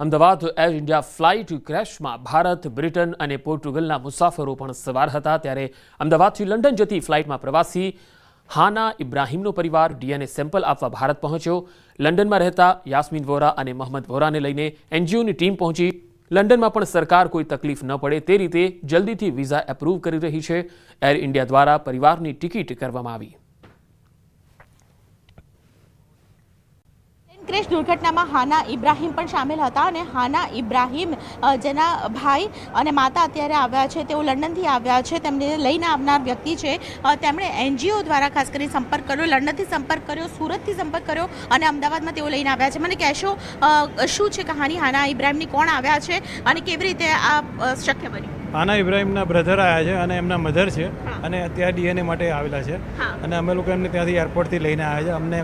Ahmedabad, Air India flight ક્રેશમાં Bharat, Britain અને પોર્ટુગલના મુસાફરો પણ સવાર હતા ત્યારે અમદાવાદથી લંડન જતી ફ્લાઇટમાં પ્રવાસી હાના ઇબ્રાહીમનો પરિવાર ડીએનએ સેમ્પલ આપવા ભારત પહોંચ્યો. લંડનમાં રહેતા યાસ્મીન વોરા અને મોહમ્મદ વોરાને લઈને એનજીઓની ટીમ પહોંચી. લંડનમાં પણ સરકાર કોઈ તકલીફ ન પડે તે રીતે જલ્દીથી વિઝા એપ્રૂવ કરી રહી છે. એર ઇન્ડિયા દ્વારા પરિવારની ટિકિટ કરવામાં આવી. ક્રેશ દુર્ઘટનામાં હાના ઇબ્રાહીમ પણ સામેલ હતા અને હાના ઇબ્રાહીમ જેના ભાઈ અને માતા અત્યારે આવ્યા છે તેઓ લંડનથી આવ્યા છે. તેમને લઈને આવનાર વ્યક્તિ છે. તેમણે એનજીઓ દ્વારા ખાસ કરીને સંપર્ક કર્યો લંડનથી સંપર્ક કર્યો સુરતથી સંપર્ક કર્યો અને અમદાવાદમાં તેઓ લઈને આવ્યા છે. મને કહેશો શું છે કહાની? હાના ઇબ્રાહીમની કોણ આવ્યા છે અને કેવી રીતે આ શક્ય બન્યું? આના ઇબ્રાહિમના બ્રધર આવ્યા છે અને એમના મધર છે અને ત્યાં ડીએનએ માટે આવેલા છે. અને અમે લોકો એમને ત્યાંથી એરપોર્ટથી લઈને આવ્યા છે. અમને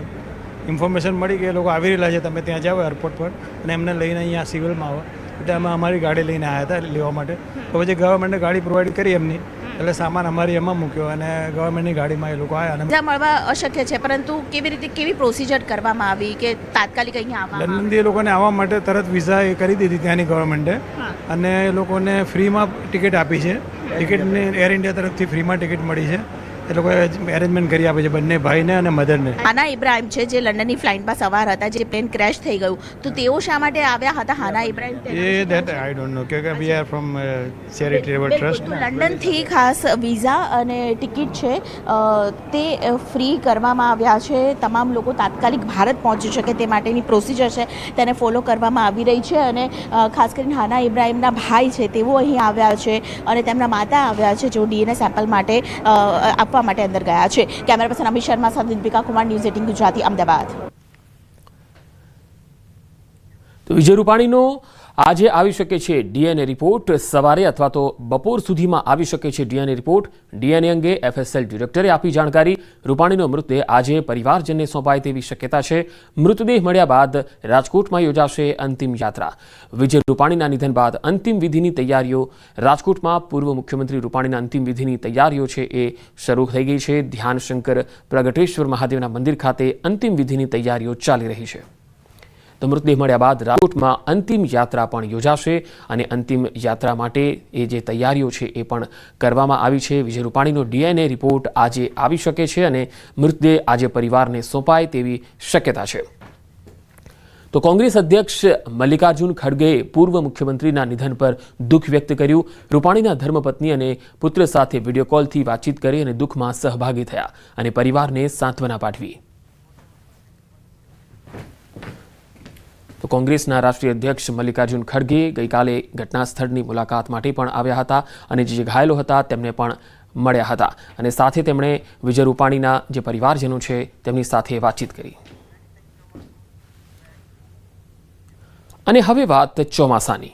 ઇન્ફોર્મેશન મળી કે એ લોકો આવી રહેલા છે તમે ત્યાં જાઓ એરપોર્ટ પર અને એમને લઈને અહીંયા સિવિલમાં આવો. એટલે અમે અમારી ગાડી લઈને આવ્યા હતા લેવા માટે. તો પછી ગવર્મેન્ટે ગાડી પ્રોવાઈડ કરી એમની. એટલે સામાન અમારી એમાં મૂક્યો અને ગવર્મેન્ટની ગાડીમાં એ લોકો આવ્યા અને મળવા અશક્ય છે પરંતુ કેવી રીતે કેવી પ્રોસિજર કરવામાં આવી કે તાત્કાલિક અહીંયા લંડનથી એ લોકોને આવવા માટે તરત વિઝા એ કરી દીધી ત્યાંની ગવર્મેન્ટે અને એ લોકોને ફ્રીમાં ટિકિટ આપી છે. ટિકિટને એર ઇન્ડિયા તરફથી ફ્રીમાં ટિકિટ મળી છે. એ લોકોએ એરેન્જમેન્ટ કરી આપે છે બંને ભાઈને અને મધરને હાના ઇબ્રાહિમ છે જે લંડનની ફ્લાઇટમાં સવાર હતા જે પ્લેન ક્રેશ થઈ ગયું. તો તેઓ શા માટે આવ્યા હતા? હાના ઇબ્રાહિમ એ ધેટ આઈ ડોન્ટ નો કે we are from charitable trust લંડનથી ખાસ વિઝા અને ટિકિટ છે તે ફ્રી કરવામાં આવ્યા છે. તમામ લોકો તાત્કાલિક ભારત પહોંચી શકે તે માટેની પ્રોસિજર છે તેને ફોલો કરવામાં આવી રહી છે અને ખાસ કરીને હાના ઇબ્રાહિમના ભાઈ છે તેઓ અહીં આવ્યા છે અને તેમના માતા આવ્યા છે જો ડીએનએ સેમ્પલ માટે આપવા માટે અંદર ગયા છે. કેમેરા પર્સન અમિત શર્મા સાથે દીપિકા કુમાર, ન્યૂઝ એટીન ગુજરાતી, અમદાવાદ. તો વિજય રૂપાણીનો આજે આવી શકે છે ડીએનએ રિપોર્ટ. સવારે અથવા તો બપોર સુધીમાં આવી શકે છે ડીએનએ રિપોર્ટ. ડીએનએ અંગે એફએસએલ ડિરેક્ટરે આપી જાણકારી. રૂપાણીનો મૃતદેહ આજે પરિવારજનને સોંપાય તેવી શક્યતા છે. મૃતદેહ મળ્યા બાદ રાજકોટમાં યોજાશે અંતિમ યાત્રા. વિજય રૂપાણીના નિધન બાદ અંતિમ વિધિની તૈયારીઓ. રાજકોટમાં પૂર્વ મુખ્યમંત્રી રૂપાણીના અંતિમ વિધિની તૈયારીઓ છે એ શરૂ થઈ ગઈ છે. ધ્યાનશંકર પ્રગટેશ્વર મહાદેવના મંદિર ખાતે અંતિમ વિધિની તૈયારીઓ ચાલી રહી છે. તો મૃતદેહ મળ્યા બાદ રાજકોટમાં અંતિમ યાત્રા પણ યોજાશે અને અંતિમ યાત્રા માટે એ જે તૈયારીઓ છે એ પણ કરવામાં આવી છે. વિજય રૂપાણીનો ડીએનએ રિપોર્ટ આજે આવી શકે છે અને મૃતદેહ આજે પરિવારને સોંપાય તેવી શક્યતા છે. તો કોંગ્રેસ અધ્યક્ષ મલ્લિકાર્જુન ખડગેએ પૂર્વ મુખ્યમંત્રીના નિધન પર દુઃખ વ્યક્ત કર્યું. રૂપાણીના ધર્મપત્ની અને પુત્ર સાથે વીડિયો કોલથી વાતચીત કરી અને દુઃખમાં સહભાગી થયા અને પરિવારને સાંત્વના પાઠવી. તો કોંગ્રેસના રાષ્ટ્રીય અધ્યક્ષ મલ્લિકાર્જુન ખડગે ગઈકાલે ઘટના સ્થળની મુલાકાત માટે પણ આવ્યા હતા અને જે ઘાયલો હતા તેમને પણ મળ્યા હતા. અને સાથે તેમણે વિજય રૂપાણીના જે પરિવારજનો છે તેમની સાથે વાતચીત કરી. અને હવે વાત ચોમાસાની.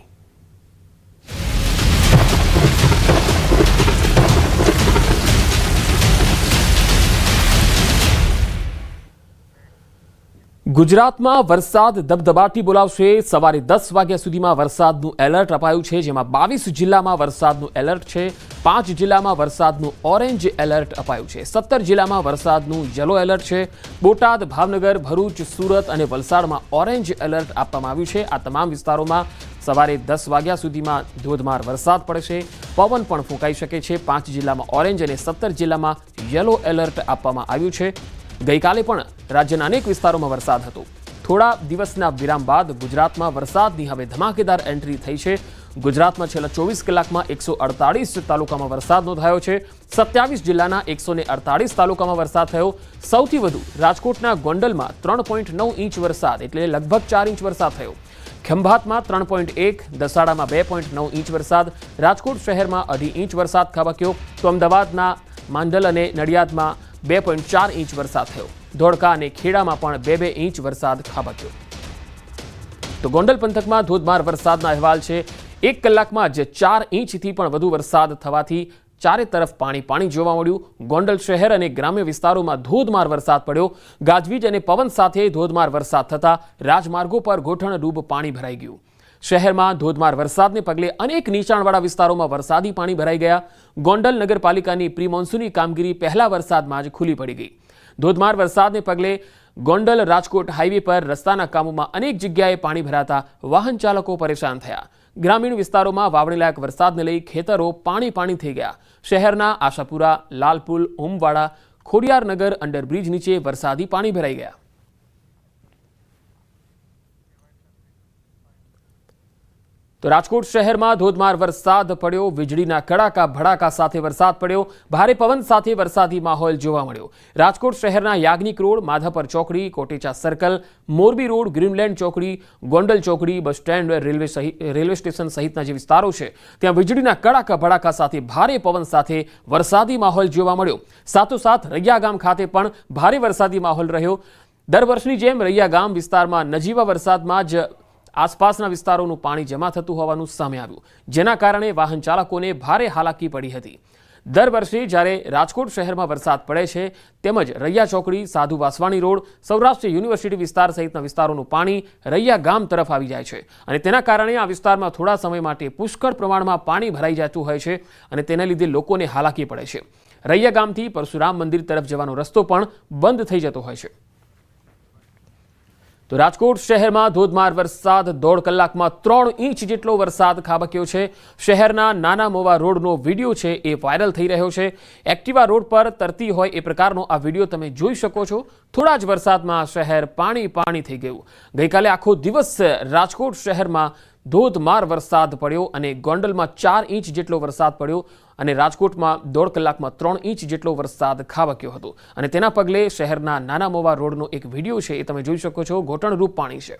ગુજરાતમાં વરસાદ દબદબાટી બોલાવશે. સવારે દસ વાગ્યા સુધીમાં વરસાદનું એલર્ટ અપાયું છે. જેમાં બાવીસ જિલ્લામાં વરસાદનું એલર્ટ છે. પાંચ જિલ્લામાં વરસાદનું ઓરેન્જ એલર્ટ અપાયું છે. સત્તર જિલ્લામાં વરસાદનું યલો એલર્ટ છે. બોટાદ, ભાવનગર, ભરૂચ, સુરત અને વલસાડમાં ઓરેન્જ એલર્ટ આપવામાં આવ્યું છે. આ તમામ વિસ્તારોમાં સવારે દસ વાગ્યા સુધીમાં ધોધમાર વરસાદ પડશે. પવન પણ ફૂંકાઈ શકે છે. પાંચ જિલ્લામાં ઓરેન્જ અને સત્તર જિલ્લામાં યલો એલર્ટ આપવામાં આવ્યું છે. ગઈકાલે પણ રાજ્યના અનેક વિસ્તારોમાં વરસાદ હતો. થોડા દિવસના વિરામ બાદ ગુજરાતમાં વરસાદની હવે ધમાકેદાર એન્ટ્રી થઈ છે. ગુજરાતમાં છેલ્લા ચોવીસ કલાકમાં એકસો અડતાળીસ તાલુકામાં વરસાદ નોંધાયો છે. સત્યાવીસ જિલ્લાના એકસો અડતાળીસ તાલુકામાં વરસાદ થયો. સૌથી વધુ રાજકોટના ગોંડલમાં ત્રણ પોઈન્ટ નવ ઇંચ વરસાદ એટલે લગભગ ચાર ઇંચ વરસાદ થયો. ખંભાતમાં ત્રણ પોઈન્ટ એક, દસાડામાં બે પોઈન્ટ નવ ઇંચ વરસાદ, રાજકોટ શહેરમાં અઢી ઇંચ વરસાદ ખાબક્યો. તો અમદાવાદના માંડલ અને નડિયાદમાં બે પોઈન્ટ ચાર ઇંચ વરસાદ થયો. ધોળકા અને ખેડામાં પણ બે બે ઇંચ વરસાદ ખાબક્યો. તો ગોંડલ પંથકમાં ધોધમાર વરસાદના અહેવાલ છે. એક કલાકમાં જ ચાર ઇંચથી પણ વધુ વરસાદ થવાથી ચારે તરફ પાણી પાણી જોવા મળ્યું. ગોંડલ શહેર અને ગ્રામ્ય વિસ્તારોમાં ધોધમાર વરસાદ પડ્યો. ગાજવીજ અને પવન સાથે ધોધમાર વરસાદ થતાં રાજમાર્ગો પર ગોઠણરૂપ પાણી ભરાઈ ગયું. શહેરમાં ધોધમાર વરસાદને પગલે અનેક નીચાણવાળા વિસ્તારોમાં વરસાદી પાણી ભરાઈ ગયા. ગોંડલ નગરપાલિકાની પ્રી મોન્સૂની કામગીરી પહેલા વરસાદમાં જ ખુલ્લી પડી ગઈ. ધોધમાર વરસાદને પગલે ગોંડલ રાજકોટ હાઈવે પર રસ્તાના કામોમાં અનેક જગ્યાએ પાણી ભરાતા વાહન ચાલકો પરેશાન થયા. ગ્રામીણ વિસ્તારોમાં વાવણીલાયક વરસાદને લઈ ખેતરો પાણી પાણી થઈ ગયા. શહેરના આશાપુરા લાલપુલ ઓમવાડા ખોડિયારનગર અંડરબ્રિજ નીચે વરસાદી પાણી ભરાઈ ગયા. તો રાજકોટ શહેરમાં ધોધમાર વરસાદ પડ્યો. વીજળીના કડાકા ભડાકા સાથે વરસાદ પડ્યો. ભારે પવન સાથે વરસાદી માહોલ જોવા મળ્યો. રાજકોટ શહેરના યાજ્ઞિક રોડ, માધાપર ચોકડી, Kotecha circle, Morbi road, Greenland ચોકડી, ગોંડલ ચોકડી, bus stand, railway railway station સહિતના જે વિસ્તારો છે, ત્યાં વીજળીના કડાકા ભડાકા સાથે ભારે પવન સાથે વરસાદી માહોલ જોવા મળ્યો. સાથોસાથ રૈયા ગામ ખાતે પણ ભારે વરસાદી માહોલ રહ્યો. દર વર્ષની જેમ રૈયા ગામ વિસ્તારમાં નજીવા વરસાદમાં જ આસપાસના વિસ્તારોનું પાણી જમા થતું હોવાનું સામે આવ્યું, જેના કારણે વાહન ચાલકોને ભારે હાલાકી પડી હતી. દર વર્ષે જ્યારે રાજકોટ શહેરમાં વરસાદ પડે છે, તેમજ રૈયા ચોકડી, સાધુ વાસવાણી રોડ, સૌરાષ્ટ્ર યુનિવર્સિટી વિસ્તાર સહિતના વિસ્તારોનું પાણી રૈયા ગામ તરફ આવી જાય છે અને તેના કારણે આ વિસ્તારમાં થોડા સમય માટે પુષ્કળ પ્રમાણમાં પાણી ભરાઈ જતું હોય છે અને તેના લીધે લોકોને હાલાકી પડે છે. રૈયા ગામથી પરશુરામ મંદિર તરફ જવાનો રસ્તો પણ બંધ થઈ જતો હોય છે. તો રાજકોટ શહેરમાં ધોધમાર વરસાદ, દોઢ કલાકમાં ત્રણ ઇંચ જેટલો વરસાદ ખાબક્યો છે. શહેરના નાના મોવા રોડનો વીડિયો છે એ વાયરલ થઈ રહ્યો છે. એક્ટિવા રોડ પર તરતી હોય એ પ્રકારનો આ વીડિયો તમે જોઈ શકો છો. થોડા જ વરસાદમાં શહેર પાણી પાણી થઈ ગયું. ગઈકાલે આખો દિવસ રાજકોટ શહેરમાં ધોધમાર વરસાદ પડ્યો અને ગોંડલમાં ચાર ઇંચ જેટલો વરસાદ પડ્યો અને રાજકોટમાં દોઢ કલાકમાં ત્રણ ઇંચ જેટલો વરસાદ ખાબક્યો હતો. અને તેના પગલે શહેરના નાના મોવા રોડનો એક વીડિયો છે એ તમે જોઈ શકો છો. ઘોટણરૂપ પાણી છે.